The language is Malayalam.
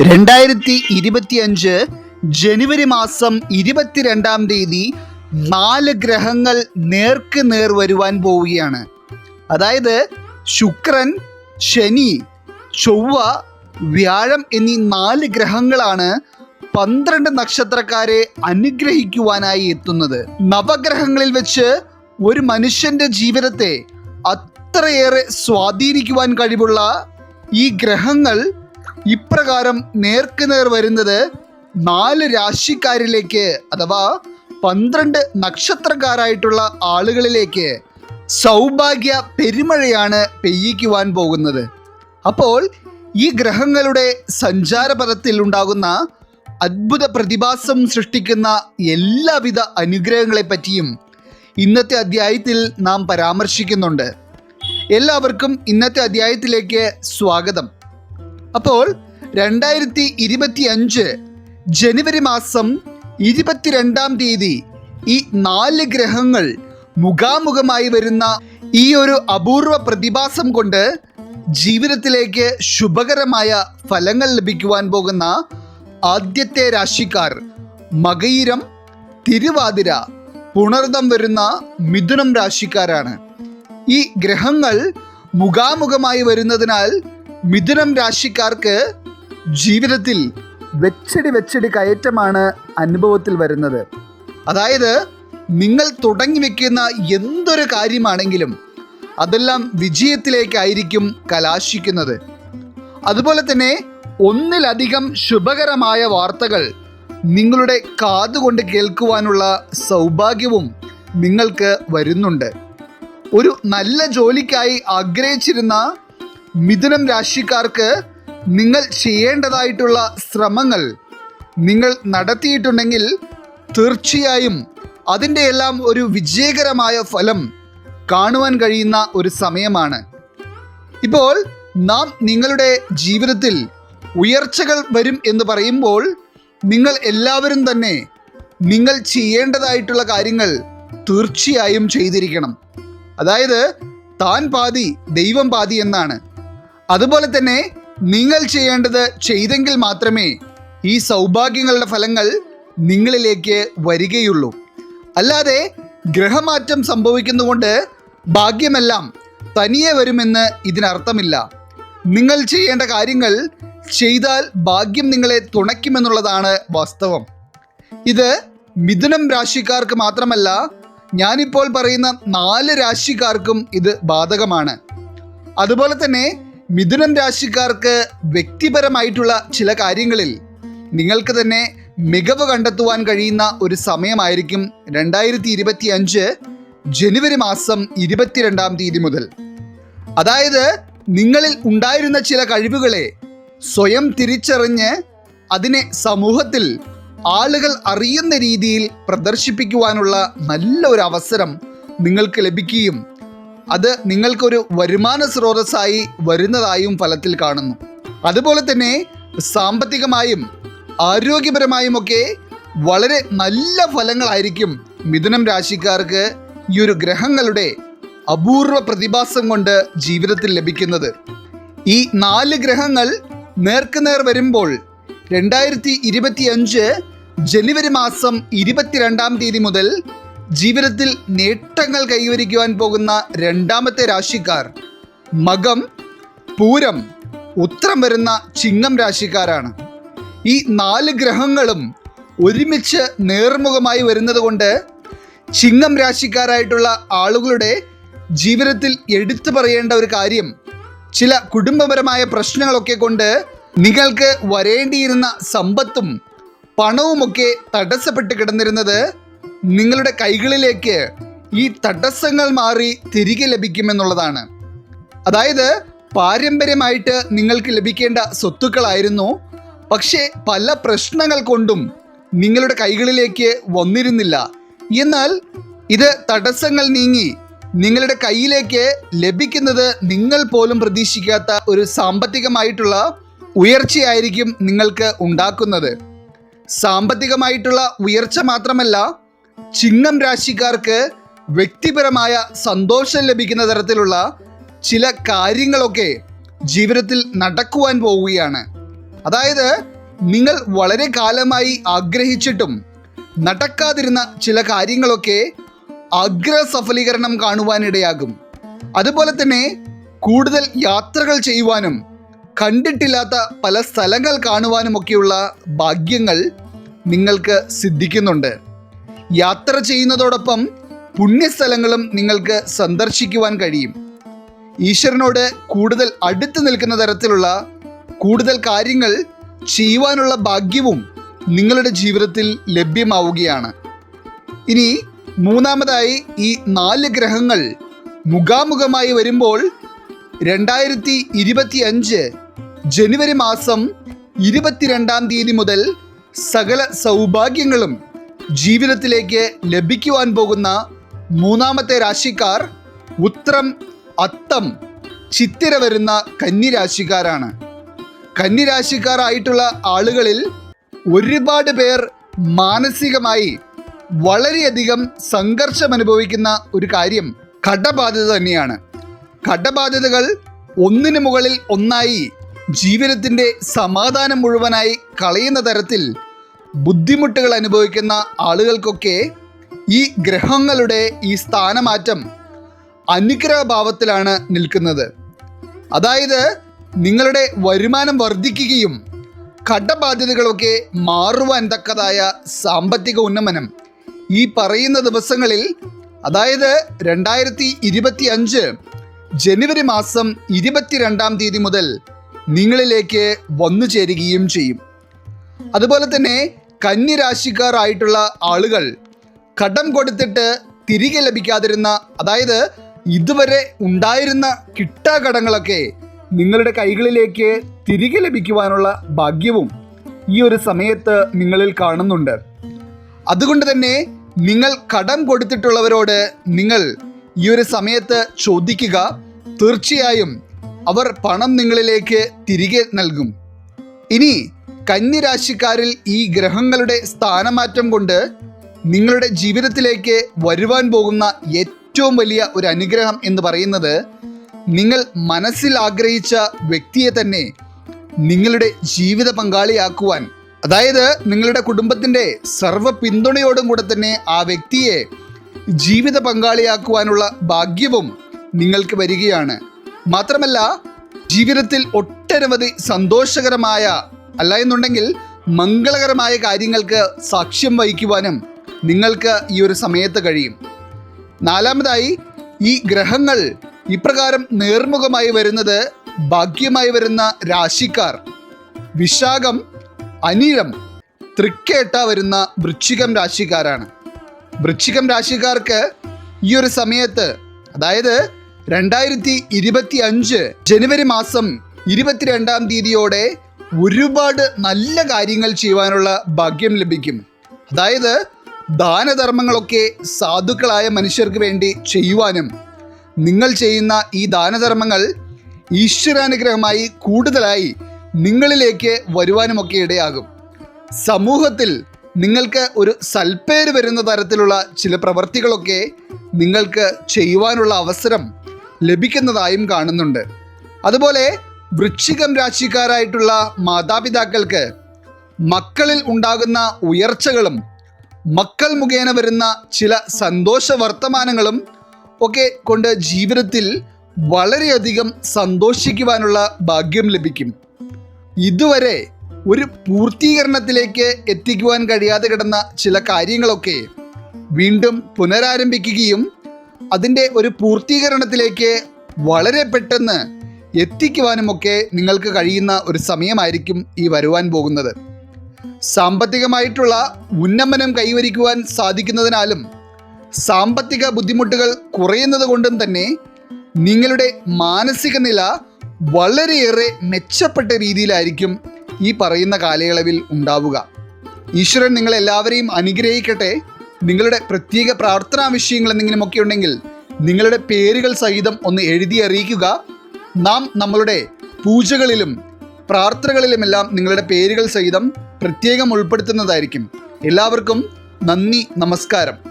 രണ്ടായിരത്തി ഇരുപത്തിയഞ്ച് ജനുവരി മാസം ഇരുപത്തിരണ്ടാം തീയതി നാല് ഗ്രഹങ്ങൾ നേർക്ക് നേർ വരുവാൻ പോവുകയാണ്. അതായത് ശുക്രൻ ശനി ചൊവ്വ വ്യാഴം എന്നീ നാല് ഗ്രഹങ്ങളാണ് പന്ത്രണ്ട് നക്ഷത്രക്കാരെ അനുഗ്രഹിക്കുവാനായി എത്തുന്നത്. നവഗ്രഹങ്ങളിൽ വെച്ച് ഒരു മനുഷ്യന്റെ ജീവിതത്തെ അത്രയേറെ സ്വാധീനിക്കുവാൻ കഴിവുള്ള ഈ ഗ്രഹങ്ങൾ ഇപ്രകാരം നേർക്കുനേർ വരുന്നത് നാല് രാശിക്കാരിലേക്ക് അഥവാ പന്ത്രണ്ട് നക്ഷത്രക്കാരായിട്ടുള്ള ആളുകളിലേക്ക് സൗഭാഗ്യ പെരുമഴയാണ് പെയ്യിക്കുവാൻ പോകുന്നത്. അപ്പോൾ ഈ ഗ്രഹങ്ങളുടെ സഞ്ചാരപഥത്തിൽ ഉണ്ടാകുന്ന അത്ഭുത പ്രതിഭാസം സൃഷ്ടിക്കുന്ന എല്ലാവിധ അനുഗ്രഹങ്ങളെ പറ്റിയും ഇന്നത്തെ അധ്യായത്തിൽ നാം പരാമർശിക്കുന്നുണ്ട്. എല്ലാവർക്കും ഇന്നത്തെ അധ്യായത്തിലേക്ക് സ്വാഗതം. അപ്പോൾ രണ്ടായിരത്തി ഇരുപത്തി അഞ്ച് ജനുവരി മാസം ഇരുപത്തിരണ്ടാം തീയതി ഈ നാല് ഗ്രഹങ്ങൾ മുഖാമുഖമായി വരുന്ന ഈ ഒരു അപൂർവ പ്രതിഭാസം കൊണ്ട് ജീവിതത്തിലേക്ക് ശുഭകരമായ ഫലങ്ങൾ ലഭിക്കുവാൻ പോകുന്ന ആദ്യത്തെ രാശിക്കാർ മകയിരം തിരുവാതിര പുണർദം വരുന്ന മിഥുനം രാശിക്കാരാണ്. ഈ ഗ്രഹങ്ങൾ മുഖാമുഖമായി വരുന്നതിനാൽ മിഥുനം രാശിക്കാർക്ക് ജീവിതത്തിൽ വെച്ചടി വെച്ചടി കയറ്റമാണ് അനുഭവത്തിൽ വരുന്നത്. അതായത് നിങ്ങൾ തുടങ്ങി വെക്കുന്ന എന്തൊരു കാര്യമാണെങ്കിലും അതെല്ലാം വിജയത്തിലേക്കായിരിക്കും കലാശിക്കുന്നത്. അതുപോലെ തന്നെ ഒന്നിലധികം ശുഭകരമായ വാർത്തകൾ നിങ്ങളുടെ കാതുകൊണ്ട് കേൾക്കുവാനുള്ള സൗഭാഗ്യവും നിങ്ങൾക്ക് വരുന്നുണ്ട്. ഒരു നല്ല ജോലിക്കായി ആഗ്രഹിച്ചിരുന്ന മിഥുനം രാശിക്കാർക്ക് നിങ്ങൾ ചെയ്യേണ്ടതായിട്ടുള്ള ശ്രമങ്ങൾ നിങ്ങൾ നടത്തിയിട്ടുണ്ടെങ്കിൽ തീർച്ചയായും അതിന്റെ എല്ലാം ഒരു വിജയകരമായ ഫലം കാണുവാൻ കഴിയുന്ന ഒരു സമയമാണ്. ഇപ്പോൾ നാം നിങ്ങളുടെ ജീവിതത്തിൽ ഉയർച്ചകൾ വരും എന്ന് പറയുമ്പോൾ നിങ്ങൾ എല്ലാവരും തന്നെ നിങ്ങൾ ചെയ്യേണ്ടതായിട്ടുള്ള കാര്യങ്ങൾ തീർച്ചയായും ചെയ്തിരിക്കണം. അതായത് താൻ പാതി ദൈവം പാതി എന്നാണ്. അതുപോലെ തന്നെ നിങ്ങൾ ചെയ്യേണ്ടത് ചെയ്തെങ്കിൽ മാത്രമേ ഈ സൗഭാഗ്യങ്ങളുടെ ഫലങ്ങൾ നിങ്ങളിലേക്ക് വരികയുള്ളൂ. അല്ലാതെ ഗ്രഹമാറ്റം സംഭവിക്കുന്നതുകൊണ്ട് ഭാഗ്യമെല്ലാം തനിയെ വരുമെന്ന് ഇതിനർത്ഥമില്ല. നിങ്ങൾ ചെയ്യേണ്ട കാര്യങ്ങൾ ചെയ്താൽ ഭാഗ്യം നിങ്ങളെ തുണയ്ക്കുമെന്നുള്ളതാണ് വാസ്തവം. ഇത് മിഥുനം രാശിക്കാർക്ക് മാത്രമല്ല ഞാനിപ്പോൾ പറയുന്ന നാല് രാശിക്കാർക്കും ഇത് ബാധകമാണ്. അതുപോലെ തന്നെ മിഥുനം രാശിക്കാർക്ക് വ്യക്തിപരമായിട്ടുള്ള ചില കാര്യങ്ങളിൽ നിങ്ങൾക്ക് തന്നെ മികവ് കണ്ടെത്തുവാൻ കഴിയുന്ന ഒരു സമയമായിരിക്കും രണ്ടായിരത്തി ഇരുപത്തി അഞ്ച് ജനുവരി മാസം ഇരുപത്തിരണ്ടാം തീയതി മുതൽ. അതായത് നിങ്ങളിൽ ഉണ്ടായിരുന്ന ചില കഴിവുകളെ സ്വയം തിരിച്ചറിഞ്ഞ് അതിനെ സമൂഹത്തിൽ ആളുകൾ അറിയുന്ന രീതിയിൽ പ്രദർശിപ്പിക്കുവാനുള്ള നല്ല ഒരു അവസരം നിങ്ങൾക്ക് ലഭിക്കുകയും അത് നിങ്ങൾക്കൊരു വരുമാന സ്രോതസ്സായി വരുന്നതായും ഫലത്തിൽ കാണുന്നു. അതുപോലെ തന്നെ സാമ്പത്തികമായും ആരോഗ്യപരമായും ഒക്കെ വളരെ നല്ല ഫലങ്ങളായിരിക്കും മിഥുനം രാശിക്കാർക്ക് ഈ ഒരു ഗ്രഹങ്ങളുടെ അപൂർവ പ്രതിഭാസം കൊണ്ട് ജീവിതത്തിൽ ലഭിക്കുന്നത്. ഈ നാല് ഗ്രഹങ്ങൾ നേർക്കുനേർ വരുമ്പോൾ രണ്ടായിരത്തി ഇരുപത്തി അഞ്ച് ജനുവരി മാസം ഇരുപത്തിരണ്ടാം തീയതി മുതൽ ജീവിതത്തിൽ നേട്ടങ്ങൾ കൈവരിക്കുവാൻ പോകുന്ന രണ്ടാമത്തെ രാശിക്കാർ മകം പൂരം ഉത്രം വരുന്ന ചിങ്ങം രാശിക്കാരാണ്. ഈ നാല് ഗ്രഹങ്ങളും ഒരുമിച്ച് നേർമുഖമായി വരുന്നത് കൊണ്ട് ചിങ്ങം രാശിക്കാരായിട്ടുള്ള ആളുകളുടെ ജീവിതത്തിൽ എടുത്തു പറയേണ്ട ഒരു കാര്യം ചില കുടുംബപരമായ പ്രശ്നങ്ങളൊക്കെ കൊണ്ട് നിങ്ങൾക്ക് വരേണ്ടിയിരുന്ന സമ്പത്തും പണവുമൊക്കെ തടസ്സപ്പെട്ട് കിടന്നിരുന്നത് നിങ്ങളുടെ കൈകളിലേക്ക് ഈ തടസ്സങ്ങൾ മാറി തിരികെ ലഭിക്കുമെന്നുള്ളതാണ്. അതായത് പാരമ്പര്യമായിട്ട് നിങ്ങൾക്ക് ലഭിക്കേണ്ട സ്വത്തുക്കളായിരുന്നു. പക്ഷേ പല പ്രശ്നങ്ങൾ കൊണ്ടും നിങ്ങളുടെ കൈകളിലേക്ക് വന്നിരുന്നില്ല. എന്നാൽ ഇത് തടസ്സങ്ങൾ നീങ്ങി നിങ്ങളുടെ കയ്യിലേക്ക് ലഭിക്കുന്നത് നിങ്ങൾ പോലും പ്രതീക്ഷിക്കാത്ത ഒരു സാമ്പത്തികമായിട്ടുള്ള ഉയർച്ചയായിരിക്കും നിങ്ങൾക്ക് ഉണ്ടാക്കുന്നത്. സാമ്പത്തികമായിട്ടുള്ള ഉയർച്ച മാത്രമല്ല ചിങ്ങം രാശിക്കാർക്ക് വ്യക്തിപരമായ സന്തോഷം ലഭിക്കുന്ന തരത്തിലുള്ള ചില കാര്യങ്ങളൊക്കെ ജീവിതത്തിൽ നടക്കുവാൻ പോവുകയാണ്. അതായത് നിങ്ങൾ വളരെ കാലമായി ആഗ്രഹിച്ചിട്ടും നടക്കാതിരുന്ന ചില കാര്യങ്ങളൊക്കെ അഗ്രസഫലീകരണം കാണുവാനിടയാകും. അതുപോലെ തന്നെ കൂടുതൽ യാത്രകൾ ചെയ്യുവാനും കണ്ടിട്ടില്ലാത്ത പല സ്ഥലങ്ങൾ കാണുവാനുമൊക്കെയുള്ള ഭാഗ്യങ്ങൾ നിങ്ങൾക്ക് സിദ്ധിക്കുന്നുണ്ട്. യാത്ര ചെയ്യുന്നതോടൊപ്പം പുണ്യസ്ഥലങ്ങളും നിങ്ങൾക്ക് സന്ദർശിക്കുവാൻ കഴിയും. ഈശ്വരനോട് കൂടുതൽ അടുത്ത് നിൽക്കുന്ന തരത്തിലുള്ള കൂടുതൽ കാര്യങ്ങൾ ചെയ്യുവാനുള്ള ഭാഗ്യവും നിങ്ങളുടെ ജീവിതത്തിൽ ലഭ്യമാവുകയാണ്. ഇനി മൂന്നാമതായി ഈ നാല് ഗ്രഹങ്ങൾ മുഖാമുഖമായി വരുമ്പോൾ രണ്ടായിരത്തി ഇരുപത്തി അഞ്ച് ജനുവരി മാസം ഇരുപത്തിരണ്ടാം തീയതി മുതൽ സകല സൗഭാഗ്യങ്ങളും ജീവിതത്തിലേക്ക് ലഭിക്കുവാൻ പോകുന്ന മൂന്നാമത്തെ രാശിക്കാർ ഉത്രം അത്തം ചിത്തിര വരുന്ന കന്നിരാശിക്കാരാണ്. കന്നിരാശിക്കാരായിട്ടുള്ള ആളുകളിൽ ഒരുപാട് പേർ മാനസികമായി വളരെയധികം സംഘർഷം അനുഭവിക്കുന്ന ഒരു കാര്യം കടബാധ്യത തന്നെയാണ്. കടബാധ്യതകൾ ഒന്നിനു മുകളിൽ ഒന്നായി ജീവിതത്തിന്റെ സമാധാനം മുഴുവനായി കളയുന്ന തരത്തിൽ ബുദ്ധിമുട്ടുകൾ അനുഭവിക്കുന്ന ആളുകൾക്കൊക്കെ ഈ ഗ്രഹങ്ങളുടെ ഈ സ്ഥാനമാറ്റം അനുഗ്രഹഭാവത്തിലാണ് നിൽക്കുന്നത്. അതായത് നിങ്ങളുടെ വരുമാനം വർദ്ധിക്കുകയും കടബാധ്യതകളൊക്കെ മാറുവാൻ തക്കതായ സാമ്പത്തിക ഉന്നമനം ഈ പറയുന്ന ദിവസങ്ങളിൽ അതായത് രണ്ടായിരത്തി ഇരുപത്തി അഞ്ച് ജനുവരി മാസം ഇരുപത്തിരണ്ടാം തീയതി മുതൽ നിങ്ങളിലേക്ക് വന്നു ചേരുകയും ചെയ്യും. അതുപോലെ തന്നെ കന്യരാശിക്കാരായിട്ടുള്ള ആളുകൾ കടം കൊടുത്തിട്ട് തിരികെ ലഭിക്കാതിരുന്ന അതായത് ഇതുവരെ ഉണ്ടായിരുന്ന കിട്ടാകടങ്ങളൊക്കെ നിങ്ങളുടെ കൈകളിലേക്ക് തിരികെ ലഭിക്കുവാനുള്ള ഭാഗ്യവും ഈ ഒരു സമയത്ത് നിങ്ങളിൽ കാണുന്നുണ്ട്. അതുകൊണ്ട് തന്നെ നിങ്ങൾ കടം കൊടുത്തിട്ടുള്ളവരോട് നിങ്ങൾ ഈ ഒരു സമയത്ത് ചോദിക്കുക തീർച്ചയായും അവർ പണം നിങ്ങളിലേക്ക് തിരികെ നൽകും. ഇനി കന്യരാശിക്കാരിൽ ഈ ഗ്രഹങ്ങളുടെ സ്ഥാനമാറ്റം കൊണ്ട് നിങ്ങളുടെ ജീവിതത്തിലേക്ക് വരുവാൻ പോകുന്ന ഏറ്റവും വലിയ ഒരു അനുഗ്രഹം എന്ന് പറയുന്നത് നിങ്ങൾ മനസ്സിൽ ആഗ്രഹിച്ച വ്യക്തിയെ തന്നെ നിങ്ങളുടെ ജീവിത പങ്കാളിയാക്കുവാൻ. അതായത് നിങ്ങളുടെ കുടുംബത്തിന്റെ സർവ പിന്തുണയോടും കൂടെ തന്നെ ആ വ്യക്തിയെ ജീവിത പങ്കാളിയാക്കുവാനുള്ള ഭാഗ്യവും നിങ്ങൾക്ക് വരികയാണ്. മാത്രമല്ല ജീവിതത്തിൽ ഒട്ടനവധി സന്തോഷകരമായ അല്ല എന്നുണ്ടെങ്കിൽ മംഗളകരമായ കാര്യങ്ങൾക്ക് സാക്ഷ്യം വഹിക്കുവാനും നിങ്ങൾക്ക് ഈ ഒരു സമയത്ത് കഴിയും. നാലാമതായി ഈ ഗ്രഹങ്ങൾ ഇപ്രകാരം നേർമുഖമായി വരുന്നത് ഭാഗ്യമായി വരുന്ന രാശിക്കാർ. വിശാഖം അനിഴം തൃക്കേട്ട വരുന്ന വൃശ്ചികം രാശിക്കാരാണ്. വൃശ്ചികം രാശിക്കാർക്ക് ഈ ഒരു സമയത്ത് അതായത് രണ്ടായിരത്തി ഇരുപത്തി അഞ്ച് ജനുവരി മാസം ഇരുപത്തിരണ്ടാം തീയതിയോടെ ഒരുപാട് നല്ല കാര്യങ്ങൾ ചെയ്യുവാനുള്ള ഭാഗ്യം ലഭിക്കും. അതായത് ദാനധർമ്മങ്ങളൊക്കെ സാധുക്കളായ മനുഷ്യർക്ക് വേണ്ടി ചെയ്യുവാനും നിങ്ങൾ ചെയ്യുന്ന ഈ ദാനധർമ്മങ്ങൾ ഈശ്വരാനുഗ്രഹമായി കൂടുതലായി നിങ്ങളിലേക്ക് വരുവാനുമൊക്കെ ഇടയാകും. സമൂഹത്തിൽ നിങ്ങൾക്ക് ഒരു സൽപ്പേര് വരുന്ന തരത്തിലുള്ള ചില പ്രവർത്തികളൊക്കെ നിങ്ങൾക്ക് ചെയ്യുവാനുള്ള അവസരം ലഭിക്കുന്നതായും കാണുന്നുണ്ട്. അതുപോലെ വൃശ്ചികം രാശിക്കാരായിട്ടുള്ള മാതാപിതാക്കൾക്ക് മക്കളിൽ ഉണ്ടാകുന്ന ഉയർച്ചകളും മക്കൾ മുഖേന വരുന്ന ചില സന്തോഷ വർത്തമാനങ്ങളും ഒക്കെ കൊണ്ട് ജീവിതത്തിൽ വളരെയധികം സന്തോഷിക്കുവാനുള്ള ഭാഗ്യം ലഭിക്കും. ഇതുവരെ ഒരു പൂർത്തീകരണത്തിലേക്ക് എത്തിക്കുവാൻ കഴിയാതെ കിടന്ന ചില കാര്യങ്ങളൊക്കെ വീണ്ടും പുനരാരംഭിക്കുകയും അതിന്റെ ഒരു പൂർത്തീകരണത്തിലേക്ക് വളരെ പെട്ടെന്ന് എത്തിക്കുവാനുമൊക്കെ നിങ്ങൾക്ക് കഴിയുന്ന ഒരു സമയമായിരിക്കും ഈ വരുവാൻ പോകുന്നത്. സാമ്പത്തികമായിട്ടുള്ള ഉന്നമനം കൈവരിക്കുവാൻ സാധിക്കുന്നതിനാലും സാമ്പത്തിക ബുദ്ധിമുട്ടുകൾ കുറയുന്നത് കൊണ്ടും തന്നെ നിങ്ങളുടെ മാനസിക നില വളരെയേറെ മെച്ചപ്പെട്ട രീതിയിലായിരിക്കും ഈ പറയുന്ന കാലയളവിൽ ഉണ്ടാവുക. ഈശ്വരൻ നിങ്ങളെല്ലാവരെയും അനുഗ്രഹിക്കട്ടെ. നിങ്ങളുടെ പ്രത്യേക പ്രാർത്ഥനാ വിഷയങ്ങൾ എന്തെങ്കിലുമൊക്കെ ഉണ്ടെങ്കിൽ നിങ്ങളുടെ പേരുകൾ സഹിതം ഒന്ന് എഴുതി അറിയിക്കുക. നാം നമ്മളുടെ പൂജകളിലും പ്രാർത്ഥനകളിലുമെല്ലാം നിങ്ങളുടെ പേരുകൾ സഹിതം പ്രത്യേകം ഉൾപ്പെടുത്തുന്നതായിരിക്കും. എല്ലാവർക്കും നന്ദി നമസ്കാരം.